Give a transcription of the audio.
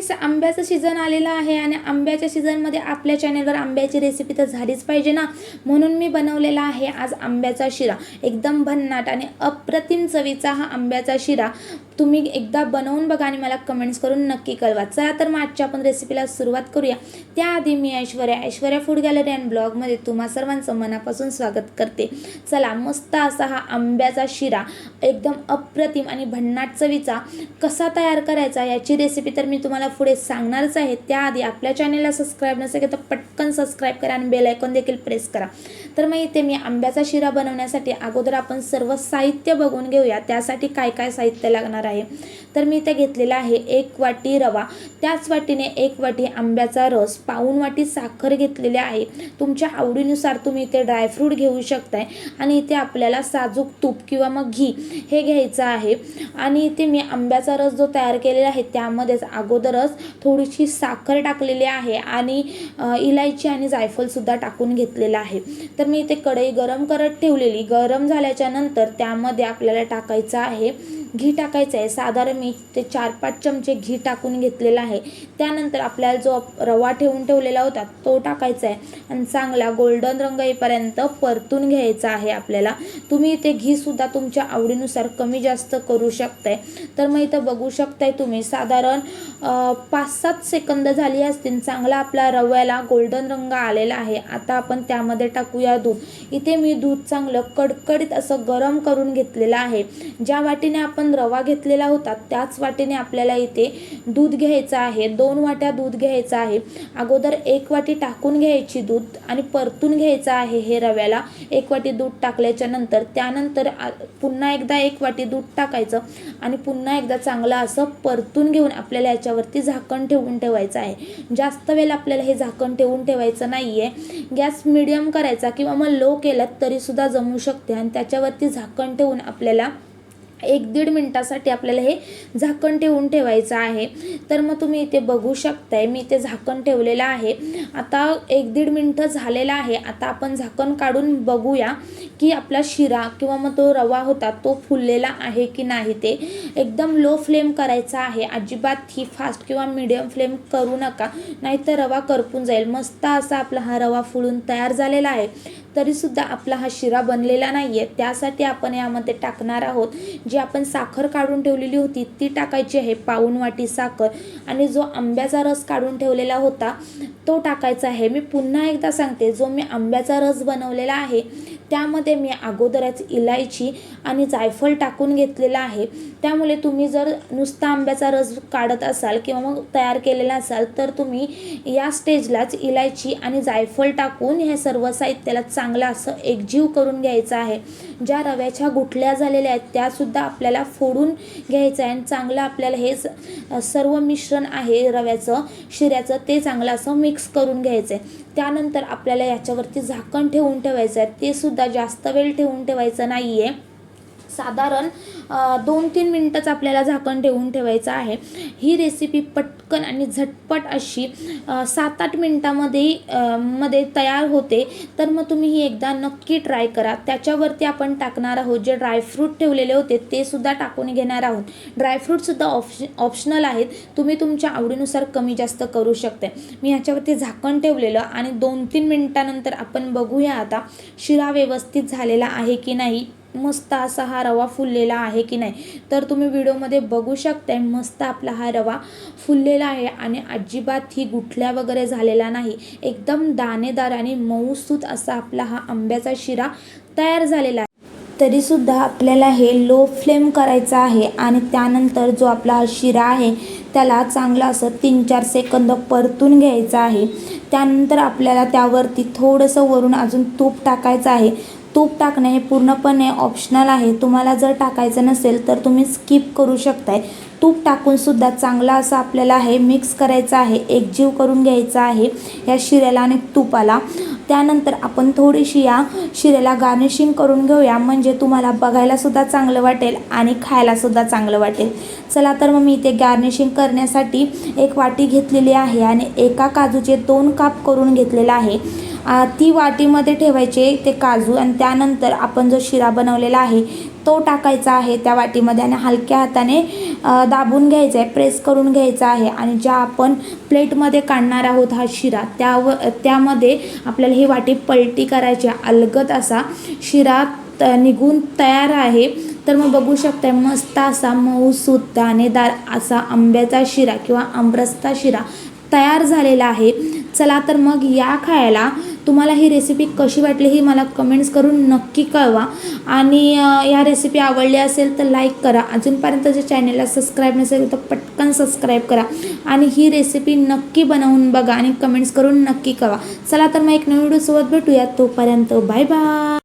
Friends आंब्याचं season आलेलं आहे आणि आंब्याच्या सीझनमध्ये आपल्या चॅनलवर आंब्याची रेसिपी तर झालीच पाहिजे ना? म्हणून मी बनवलेला आहे आज आंब्याचा शिरा. एकदम भन्नाट आणि अप्रतिम चवीचा हा आंब्याचा शिरा. तुम्ही एकदा बनवून बघा आणि मला कमेंट्स करून नक्की कळवा. चला तर मग आजच्या आपण रेसिपीला सुरुवात करूया. त्याआधी मी Aishwarya Aishwarya food gallery and ब्लॉगमध्ये तुम्हा सर्वांचं मनापासून स्वागत करते. चला मस्त असा हा आंब्याचा शिरा एकदम अप्रतिम आणि भन्नाट चवीचा कसा तयार करायचा याची रेसिपी तर मी तुम्हाला पुढे सांगणारच आहे. त्याआधी आपल्या चॅनेलला सबस्क्राईब नसेल तर पटकन सबस्क्राईब करा आणि बेल आयकॉन देखील प्रेस करा. तर मग इथे मी आंब्याचा शिरा बनवण्यासाठी अगोदर आपण सर्व साहित्य बघून घेऊया. त्यासाठी काय काय साहित्य लागणार आहे? तर मी इथे घेतलेला आहे एक वाटी रवा. त्याच वाटीने एक वाटी आंब्याचा रस पाऊन वाटी साखर घेतलेली आहे. तुमच्या आवडीनुसार तुम्ही इथे ड्रायफ्रूट घेऊ शकताय. आणि इथे आपल्याला साजूक तूप किंवा मग घी हे घ्यायचं आहे. आणि इथे मी आंब्याचा रस जो तयार केलेला आहे त्यामध्येच अगोदरच थोडीशी साखर टाकलेली आहे. आणि इलायची आणि जायफलसुद्धा टाकून घेतलेलं आहे. तर मी इथे कढई गरम करत ठेवलेली. गरम झाल्याच्यानंतर त्यामध्ये आपल्याला टाकायचं आहे घी टाकायचं आहे. साधारण मी ते चार पाच चमचे घी टाकून घेतलेला आहे. त्यानंतर आपल्याला जो रवा ठेवून ठेवलेला होता तो टाकायचा आहे. आणि चांगला गोल्डन रंग येईपर्यंत परतून घ्यायचा आहे आपल्याला. तुम्ही इथे घीसुद्धा तुमच्या आवडीनुसार कमी जास्त करू शकताय. तर मग इथं बघू शकताय तुम्ही साधारण पाच सात सेकंद झाली असतील चांगला आपला रव्याला गोल्डन रंग आलेला आहे. आता आपण त्यामध्ये टाकूया दूध. इथे मी दूध चांगलं कडकडीत असं गरम करून घेतलेलं आहे. ज्या वाटीने आपण रवा घेतलेला होता त्याच वाटीने आपल्याला इथे दूध घ्यायचं आहे. दोन वाट्या दूध घ्यायचं आहे. अगोदर एक वाटी टाकून घ्यायची दूध आणि परतून घ्यायचं आहे हे रव्याला. एक वाटी दूध टाकल्याच्या नंतर त्यानंतर पुन्हा एकदा एक वाटी दूध टाकायचं आणि पुन्हा एकदा चांगलं असं परतून घेऊन आपल्याला याच्यावरती झाकण ठेवून ठेवायचं आहे. जास्त वेळ आपल्याला हे झाकण ठेवून ठेवायचं नाही आहे गॅस मिडियम करायचा किंवा मग लो केलात तरीसुद्धा जमू शकते आणि त्याच्यावरती झाकण ठेवून आपल्याला एक दीड मिनटासाठी आपल्याला हे झाकण ठेवून ठेवायचं आहे. तर मग तुम्ही इथे बघू शकताय मी इथे झाकण ठेवलेलं आहे. आता एक दीड मिनटं झालेलं आहे. आता आपण झाकण काढून बघूया की आपला शिरा किंवा मग तो रवा होता तो फुललेला आहे की नाही ते. एकदम लो फ्लेम करायचा आहे. अजिबात ही फास्ट किंवा मीडियम फ्लेम करू नका. नाहीतर रवा करपून जाईल. मस्त असा आपला हा रवा फुलून तयार झालेला आहे. तरीसुद्धा आपला हा शिरा बनलेला नाही आहे त्यासाठी आपण यामध्ये टाकणार आहोत जी आपण साखर काढून ठेवलेली होती ती टाकायची आहे पाऊण वाटी साखर. आणि जो आंब्याचा रस काढून ठेवलेला होता तो टाकायचा आहे. मी पुन्हा एकदा सांगते जो मी आंब्याचा रस बनवलेला आहे त्यामध्ये मी अगोदरच इलायची आणि जायफळ टाकून घेतलेला आहे. त्यामुळे तुम्ही जर नुसता आंब्याचा रस काढत असाल किंवा मग तयार केलेला असाल तर तुम्ही या स्टेजलाच इलायची आणि जायफळ टाकून हे सर्व साहित्याला चांगलं असं एकजीव करून घ्यायचं आहे. ज्या रव्याच्या गुठल्या झालेल्या आहेत त्यासुद्धा आपल्याला फोडून घ्यायचं आहे आणि चांगलं आपल्याला हे सर्व मिश्रण आहे रव्याचं शिऱ्याचं ते चांगलं असं मिक्स करून घ्यायचं आहे. त्यानंतर आपल्याला याच्यावरती झाकण ठेवून ठेवायचं आहे. ते सुद्धा जास्त वेळ ठेवून ठेवायचं नाही आहे साधारण दोन तीन मिनटंच आपल्याला झाकण ठेवून ठेवायचं आहे. ही रेसिपी पटकन आणि झटपट अशी सात आठ मिनटामध्ये मध्ये तयार होते. तर मग तुम्ही ही एकदा नक्की ट्राय करा. त्याच्यावरती आपण टाकणार आहोत जे ड्रायफ्रूट ठेवलेले होते ते सुद्धा टाकून घेणार आहोत. ड्रायफ्रूटसुद्धा ऑप्श ऑप्शनल आहेत. तुम्ही तुमच्या आवडीनुसार कमी जास्त करू शकते. मी ह्याच्यावरती झाकण ठेवलेलं आणि दोन तीन मिनटानंतर आपण बघूया आता शिरा व्यवस्थित झालेला आहे की नाही. मस्त असा हा रवा फुललेला आहे की नाही तर तुम्ही व्हिडिओमध्ये बघू शकताय मस्त आपला हा रवा फुललेला आहे आणि अजिबात ही गुठल्या वगैरे झालेला नाही. एकदम दाणेदार आणि मऊसूत असा आपला हा आंब्याचा शिरा तयार झालेला आहे. तरीसुद्धा आपल्याला हे लो फ्लेम करायचं आहे आणि त्यानंतर जो आपला हा शिरा आहे त्याला चांगला असं तीन चार सेकंद परतून घ्यायचं आहे. त्यानंतर आपल्याला त्यावरती थोडंसं वरून अजून तूप टाकायचं आहे. तूप टाकणे हे पूर्णपणे ऑप्शनल आहे. तुम्हाला जर टाकायचं नसेल तर तुम्ही स्किप करू शकताय. तूप टाकूनसुद्धा चांगला असा आपल्याला हे मिक्स करायचं आहे एकजीव करून घ्यायचा आहे या शिऱ्याला आणि तुपाला. त्यानंतर आपण थोडीशी या शिऱ्याला गार्निशिंग करून घेऊया. म्हणजे तुम्हाला बघायलासुद्धा चांगलं वाटेल आणि खायलासुद्धा चांगलं वाटेल. चला तर मग मी इथे गार्निशिंग करण्यासाठी एक वाटी घेतलेली आहे आणि एका काजूचे दोन काप करून घेतलेला आहे. ती वाटीमध्ये ठेवायचे ते काजू आणि त्यानंतर आपण जो शिरा बनवलेला आहे तो टाकायचा आहे त्या वाटीमध्ये आणि हलक्या हाताने दाबून घ्यायचं आहे प्रेस करून घ्यायचा आहे आणि ज्या आपण प्लेटमध्ये काढणार आहोत हा शिरा त्याव त्यामध्ये आपल्याला ही वाटी पलटी करायची आहे. अलगद असा शिरा त निघून तयार आहे तर मग बघू शकताय मस्त असा मऊसूत दाणेदार असा आंब्याचा शिरा किंवा आमरसचा शिरा तयार झालेला आहे चला तर मग या खायला तुम्हाला ही रेसिपी कशी वाटली ही मला कमेंट्स करून नक्की कळवा. आणि या रेसिपी आवडली असेल तर लाईक करा. अजूनपर्यंत जे चॅनलला सबस्क्राईब नसेल तर पटकन सबस्क्राईब करा. आणि ही रेसिपी नक्की बनवून बघा आणि कमेंट्स करून नक्की कळवा. चला तर मग एक नवीन व्हिडिओसोबत भेटूया. तोपर्यंत बाय बाय